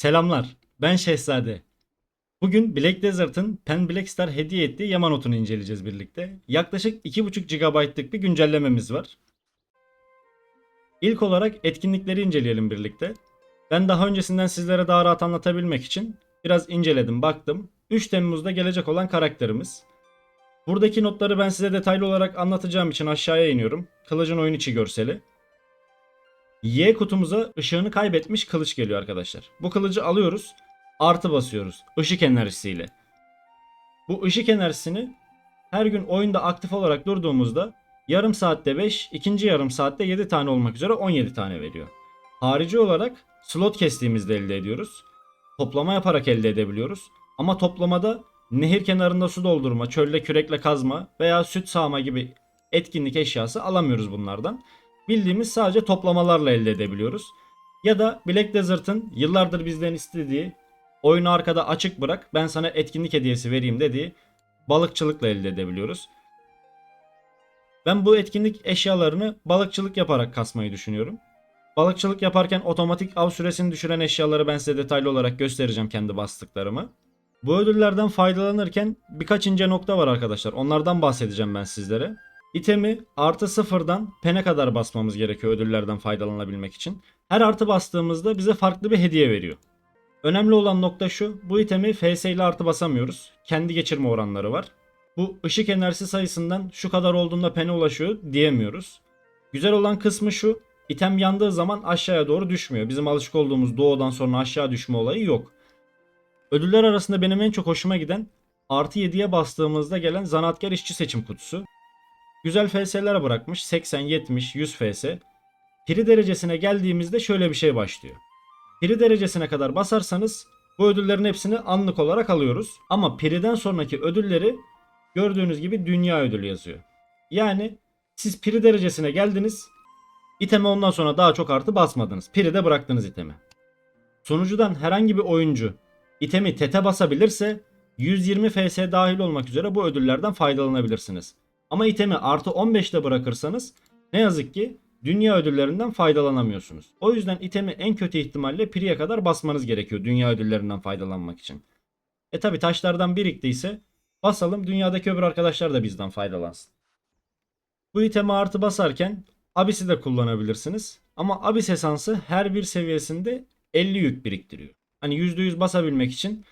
Selamlar, ben Şehzade. Bugün Black Desert'ın Pen Black Star hediye ettiği Yamanot'unu inceleyeceğiz birlikte. Yaklaşık 2.5 GB'lık bir güncellememiz var. İlk olarak etkinlikleri inceleyelim birlikte. Ben daha öncesinden sizlere daha rahat anlatabilmek için biraz inceledim, baktım. 3 Temmuz'da gelecek olan karakterimiz. Buradaki notları ben size detaylı olarak anlatacağım için aşağıya iniyorum. Kılıcın oyun içi görseli. Y kutumuza ışığını kaybetmiş kılıç geliyor arkadaşlar. Bu kılıcı alıyoruz. Artı basıyoruz. Işık enerjisiyle. Bu ışık enerjisini her gün oyunda aktif olarak durduğumuzda yarım saatte 5, ikinci yarım saatte 7 tane olmak üzere 17 tane veriyor. Harici olarak slot kestiğimizde elde ediyoruz. Toplama yaparak elde edebiliyoruz. Ama toplamada nehir kenarında su doldurma, çölde kürekle kazma veya süt sağma gibi etkinlik eşyası alamıyoruz bunlardan bildiğimiz sadece toplamalarla elde edebiliyoruz. Ya da Black Desert'ın yıllardır bizden istediği oyunu arkada açık bırak ben sana etkinlik hediyesi vereyim dediği balıkçılıkla elde edebiliyoruz. Ben bu etkinlik eşyalarını balıkçılık yaparak kasmayı düşünüyorum. Balıkçılık yaparken otomatik av süresini düşüren eşyaları ben size detaylı olarak göstereceğim kendi bastıklarımı. Bu ödüllerden faydalanırken birkaç ince nokta var arkadaşlar. Onlardan bahsedeceğim ben sizlere. İtemi artı sıfırdan pene kadar basmamız gerekiyor ödüllerden faydalanabilmek için. Her artı bastığımızda bize farklı bir hediye veriyor. Önemli olan nokta şu. Bu itemi FS ile artı basamıyoruz. Kendi geçirme oranları var. Bu ışık enerjisi sayısından şu kadar olduğunda pene ulaşıyor diyemiyoruz. Güzel olan kısmı şu. İtem yandığı zaman aşağıya doğru düşmüyor. Bizim alışık olduğumuz doğudan sonra aşağı düşme olayı yok. Ödüller arasında benim en çok hoşuma giden artı 7'ye bastığımızda gelen zanaatkar işçi seçim kutusu. Güzel FS'ler bırakmış. 80, 70, 100 FS. Piri derecesine geldiğimizde şöyle bir şey başlıyor. Piri derecesine kadar basarsanız bu ödüllerin hepsini anlık olarak alıyoruz. Ama Piri'den sonraki ödülleri gördüğünüz gibi dünya ödülü yazıyor. Yani siz Piri derecesine geldiniz. İteme ondan sonra daha çok artı basmadınız. Piri'de bıraktınız itemi. Sunucudan herhangi bir oyuncu itemi tete basabilirse 120 FS dahil olmak üzere bu ödüllerden faydalanabilirsiniz. Ama itemi artı 15'te bırakırsanız ne yazık ki dünya ödüllerinden faydalanamıyorsunuz. O yüzden itemi en kötü ihtimalle Pri'ye kadar basmanız gerekiyor dünya ödüllerinden faydalanmak için. E tabi taşlardan biriktiyse basalım dünyadaki öbür arkadaşlar da bizden faydalansın. Bu itemi artı basarken Abyss'i de kullanabilirsiniz. Ama Abyss esansı her bir seviyesinde 50 yük biriktiriyor. Hani %100 basabilmek için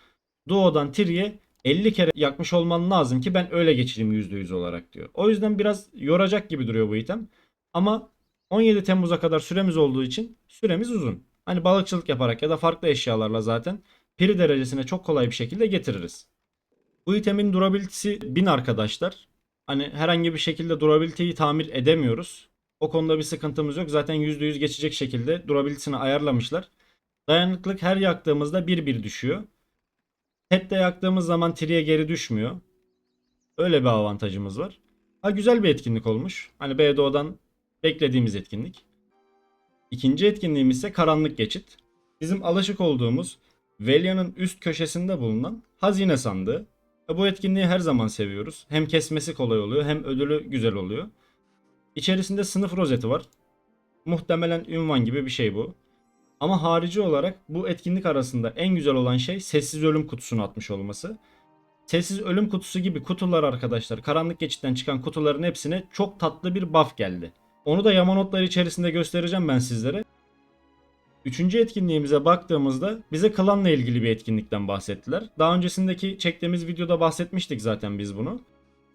Doğu'dan Tiri'ye 50 kere yakmış olman lazım ki ben öyle geçireyim %100 olarak diyor. O yüzden biraz yoracak gibi duruyor bu item. Ama 17 Temmuz'a kadar süremiz olduğu için süremiz uzun. Hani balıkçılık yaparak ya da farklı eşyalarla zaten piri derecesine çok kolay bir şekilde getiririz. Bu itemin durability'si 1000 arkadaşlar. Hani herhangi bir şekilde durability'yi tamir edemiyoruz. O konuda bir sıkıntımız yok. Zaten %100 geçecek şekilde durability'sini ayarlamışlar. Dayanıklılık her yaktığımızda 1-1 düşüyor. Pet'te yaktığımız zaman triye geri düşmüyor. Öyle bir avantajımız var. Ha güzel bir etkinlik olmuş. Hani BDO'dan beklediğimiz etkinlik. İkinci etkinliğimiz ise karanlık geçit. Bizim alışık olduğumuz Velia'nın üst köşesinde bulunan hazine sandığı. E, Bu etkinliği her zaman seviyoruz. Hem kesmesi kolay oluyor hem ödülü güzel oluyor. İçerisinde sınıf rozeti var. Muhtemelen ünvan gibi bir şey bu. Ama harici olarak bu etkinlik arasında en güzel olan şey sessiz ölüm kutusunu atmış olması. Sessiz ölüm kutusu gibi kutular arkadaşlar karanlık geçitten çıkan kutuların hepsine çok tatlı bir buff geldi. Onu da Yamanotlar içerisinde göstereceğim ben sizlere. Üçüncü etkinliğimize baktığımızda bize klanla ilgili bir etkinlikten bahsettiler. Daha öncesindeki çektiğimiz videoda bahsetmiştik zaten biz bunu.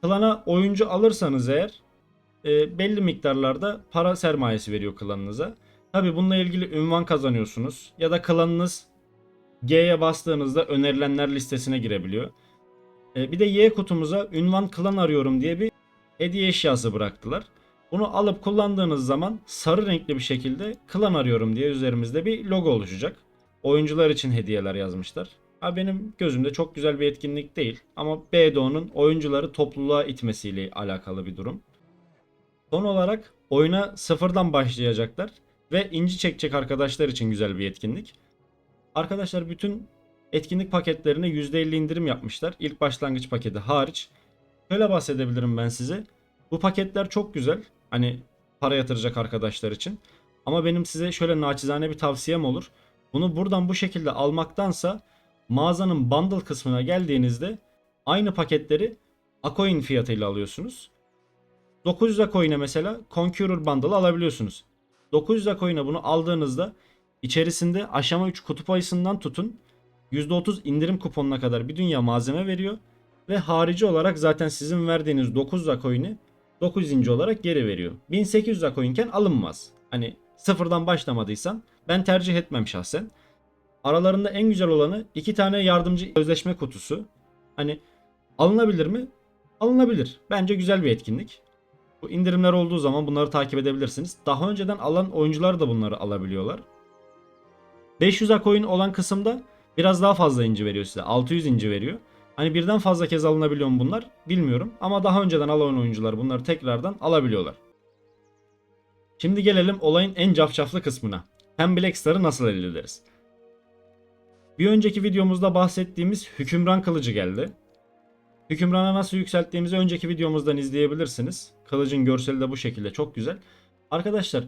Klana oyuncu alırsanız eğer e, belli miktarlarda para sermayesi veriyor klanınıza. Tabi bununla ilgili ünvan kazanıyorsunuz. Ya da klanınız G'ye bastığınızda önerilenler listesine girebiliyor. E, bir de Y kutumuza ünvan klan arıyorum diye bir hediye eşyası bıraktılar. Bunu alıp kullandığınız zaman sarı renkli bir şekilde klan arıyorum diye üzerimizde bir logo oluşacak. Oyuncular için hediyeler yazmışlar. Ha benim gözümde çok güzel bir etkinlik değil ama BDO'nun oyuncuları topluluğa itmesiyle alakalı bir durum. Son olarak oyuna sıfırdan başlayacaklar ve inci çekecek arkadaşlar için güzel bir etkinlik. Arkadaşlar bütün etkinlik paketlerine %50 indirim yapmışlar. İlk başlangıç paketi hariç. Şöyle bahsedebilirim ben size. Bu paketler çok güzel. Hani para yatıracak arkadaşlar için. Ama benim size şöyle naçizane bir tavsiyem olur. Bunu buradan bu şekilde almaktansa mağazanın bundle kısmına geldiğinizde aynı paketleri Acoin fiyatıyla alıyorsunuz. 900 Acoin'e mesela Conqueror Bundle alabiliyorsunuz. 900 Acoin'e bunu aldığınızda içerisinde aşama 3 kutup ayısından tutun %30 indirim kuponuna kadar bir dünya malzeme veriyor. Ve harici olarak zaten sizin verdiğiniz 900 Acoin'i 900. olarak geri veriyor. 1800 Acoin'ken alınmaz. Hani sıfırdan başlamadıysan ben tercih etmem şahsen. Aralarında en güzel olanı iki tane yardımcı sözleşme kutusu. Hani alınabilir mi? Alınabilir. Bence güzel bir etkinlik. Bu indirimler olduğu zaman bunları takip edebilirsiniz. Daha önceden alan oyuncular da bunları alabiliyorlar. 500 coin olan kısımda biraz daha fazla inci veriyor size. 600 inci veriyor. Hani birden fazla kez alınabiliyor mu bunlar bilmiyorum. Ama daha önceden alan oyuncular bunları tekrardan alabiliyorlar. Şimdi gelelim olayın en cafcaflı kısmına. Hem Black nasıl elde ederiz? Bir önceki videomuzda bahsettiğimiz hükümran kılıcı geldi. Hükümrana nasıl yükselttiğimizi önceki videomuzdan izleyebilirsiniz. Kılıcın görseli de bu şekilde çok güzel. Arkadaşlar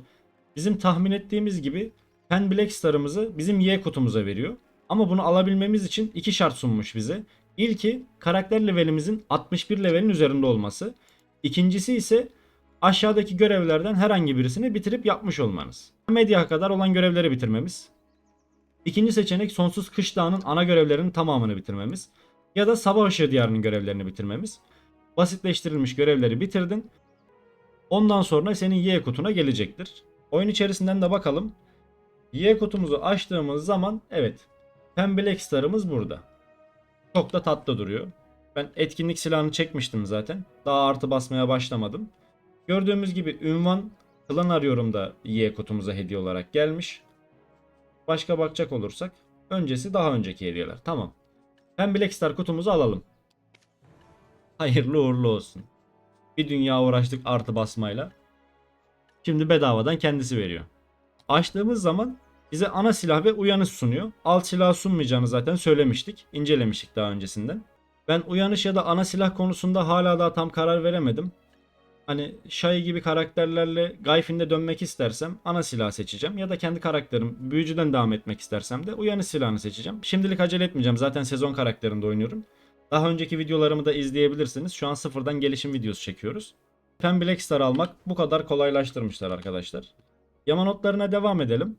bizim tahmin ettiğimiz gibi Pen Black Star'ımızı bizim Y kutumuza veriyor. Ama bunu alabilmemiz için iki şart sunmuş bize. İlki karakter levelimizin 61 levelin üzerinde olması. İkincisi ise aşağıdaki görevlerden herhangi birisini bitirip yapmış olmanız. Medya kadar olan görevleri bitirmemiz. İkinci seçenek sonsuz kış dağının ana görevlerinin tamamını bitirmemiz. Ya da sabah ışığı diyarının görevlerini bitirmemiz. Basitleştirilmiş görevleri bitirdin. Ondan sonra senin Y kutuna gelecektir. Oyun içerisinden de bakalım. Y kutumuzu açtığımız zaman evet Pen Black Star'ımız burada. Çok da tatlı duruyor. Ben etkinlik silahını çekmiştim zaten. Daha artı basmaya başlamadım. Gördüğümüz gibi ünvan klan arıyorum da Y kutumuza hediye olarak gelmiş. Başka bakacak olursak öncesi daha önceki hediyeler. Tamam. Pen Black Star kutumuzu alalım. Hayırlı uğurlu olsun. Bir dünya uğraştık artı basmayla. Şimdi bedavadan kendisi veriyor. Açtığımız zaman bize ana silah ve uyanış sunuyor. Alt silah sunmayacağını zaten söylemiştik. incelemiştik daha öncesinden. Ben uyanış ya da ana silah konusunda hala daha tam karar veremedim. Hani Shai gibi karakterlerle Gayfin'de dönmek istersem ana silah seçeceğim. Ya da kendi karakterim büyücüden devam etmek istersem de uyanış silahını seçeceğim. Şimdilik acele etmeyeceğim. Zaten sezon karakterinde oynuyorum. Daha önceki videolarımı da izleyebilirsiniz. Şu an sıfırdan gelişim videosu çekiyoruz. Pen Black Star almak bu kadar kolaylaştırmışlar arkadaşlar. Yama notlarına devam edelim.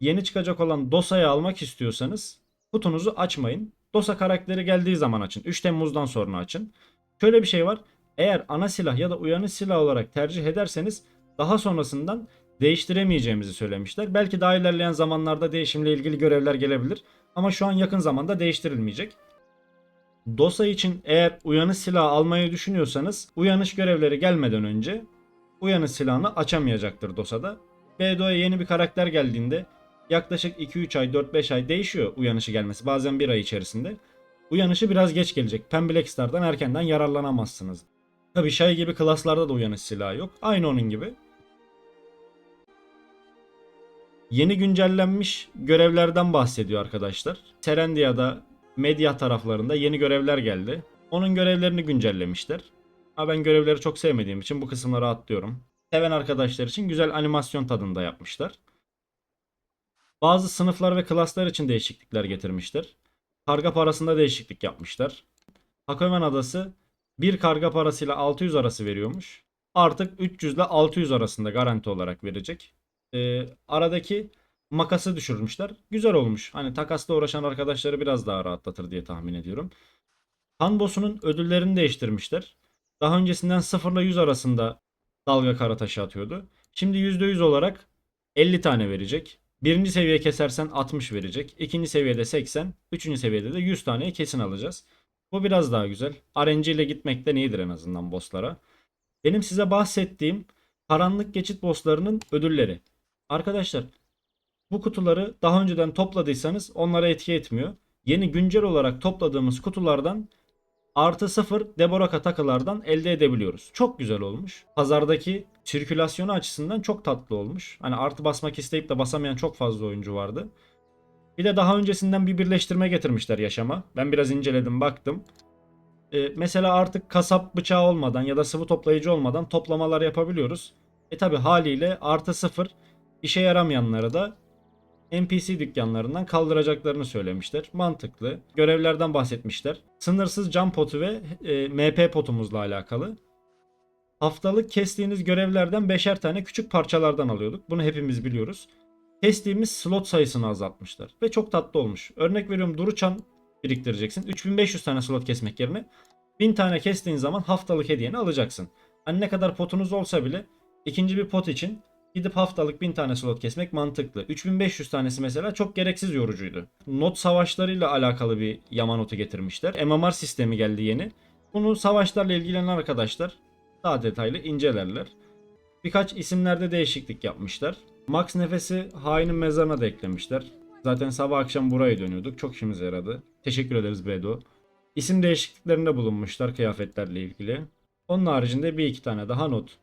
Yeni çıkacak olan Dosa'yı almak istiyorsanız kutunuzu açmayın. Dosa karakteri geldiği zaman açın. 3 Temmuz'dan sonra açın. Şöyle bir şey var. Eğer ana silah ya da uyanış silah olarak tercih ederseniz daha sonrasından değiştiremeyeceğimizi söylemişler. Belki daha ilerleyen zamanlarda değişimle ilgili görevler gelebilir. Ama şu an yakın zamanda değiştirilmeyecek. DOSA için eğer uyanış silahı almayı düşünüyorsanız uyanış görevleri gelmeden önce uyanış silahını açamayacaktır DOSA'da. BDO'ya yeni bir karakter geldiğinde yaklaşık 2-3 ay 4-5 ay değişiyor uyanışı gelmesi bazen bir ay içerisinde. Uyanışı biraz geç gelecek. Pen Black Star'dan erkenden yararlanamazsınız. Tabi Shay gibi klaslarda da uyanış silahı yok. Aynı onun gibi. Yeni güncellenmiş görevlerden bahsediyor arkadaşlar. Serendia'da medya taraflarında yeni görevler geldi. Onun görevlerini güncellemişler. Ama ben görevleri çok sevmediğim için bu kısımları atlıyorum. Seven arkadaşlar için güzel animasyon tadında yapmışlar. Bazı sınıflar ve klaslar için değişiklikler getirmişler. Karga parasında değişiklik yapmışlar. Hakomen Adası bir karga parasıyla 600 arası veriyormuş. Artık 300 ile 600 arasında garanti olarak verecek. Ee, aradaki makası düşürmüşler. Güzel olmuş. Hani takasla uğraşan arkadaşları biraz daha rahatlatır diye tahmin ediyorum. Han boss'unun ödüllerini değiştirmişler. Daha öncesinden 0 ile 100 arasında dalga kara taşı atıyordu. Şimdi %100 olarak 50 tane verecek. Birinci seviye kesersen 60 verecek. İkinci seviyede 80. Üçüncü seviyede de 100 taneyi kesin alacağız. Bu biraz daha güzel. RNG ile gitmekten iyidir en azından bosslara. Benim size bahsettiğim karanlık geçit bosslarının ödülleri. Arkadaşlar bu kutuları daha önceden topladıysanız onlara etki etmiyor. Yeni güncel olarak topladığımız kutulardan artı sıfır Deboraka takılardan elde edebiliyoruz. Çok güzel olmuş. Pazardaki sirkülasyonu açısından çok tatlı olmuş. Hani artı basmak isteyip de basamayan çok fazla oyuncu vardı. Bir de daha öncesinden bir birleştirme getirmişler yaşama. Ben biraz inceledim baktım. Ee, mesela artık kasap bıçağı olmadan ya da sıvı toplayıcı olmadan toplamalar yapabiliyoruz. E tabi haliyle artı sıfır işe yaramayanları da NPC dükkanlarından kaldıracaklarını söylemişler. Mantıklı. Görevlerden bahsetmişler. Sınırsız cam potu ve e, MP potumuzla alakalı. Haftalık kestiğiniz görevlerden beşer tane küçük parçalardan alıyorduk. Bunu hepimiz biliyoruz. Kestiğimiz slot sayısını azaltmışlar. Ve çok tatlı olmuş. Örnek veriyorum Duruçan biriktireceksin. 3500 tane slot kesmek yerine 1000 tane kestiğin zaman haftalık hediyeni alacaksın. Hani ne kadar potunuz olsa bile ikinci bir pot için gidip haftalık 1000 tane slot kesmek mantıklı. 3500 tanesi mesela çok gereksiz yorucuydu. Not savaşlarıyla alakalı bir yama notu getirmişler. MMR sistemi geldi yeni. Bunu savaşlarla ilgilenen arkadaşlar daha detaylı incelerler. Birkaç isimlerde değişiklik yapmışlar. Max nefesi hainin mezarına da eklemişler. Zaten sabah akşam buraya dönüyorduk. Çok işimize yaradı. Teşekkür ederiz Bedo. İsim değişikliklerinde bulunmuşlar kıyafetlerle ilgili. Onun haricinde bir iki tane daha not.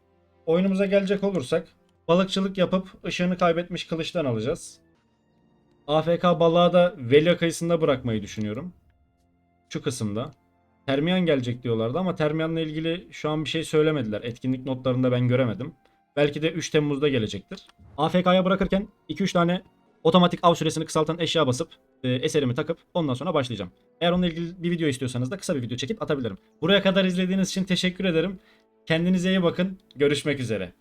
Oyunumuza gelecek olursak balıkçılık yapıp ışığını kaybetmiş kılıçtan alacağız. AFK balığa da Velia kıyısında bırakmayı düşünüyorum. Şu kısımda. Termiyan gelecek diyorlardı ama Termiyan'la ilgili şu an bir şey söylemediler. Etkinlik notlarında ben göremedim. Belki de 3 Temmuz'da gelecektir. AFK'ya bırakırken 2-3 tane otomatik av süresini kısaltan eşya basıp e, eserimi takıp ondan sonra başlayacağım. Eğer onunla ilgili bir video istiyorsanız da kısa bir video çekip atabilirim. Buraya kadar izlediğiniz için teşekkür ederim. Kendinize iyi bakın. Görüşmek üzere.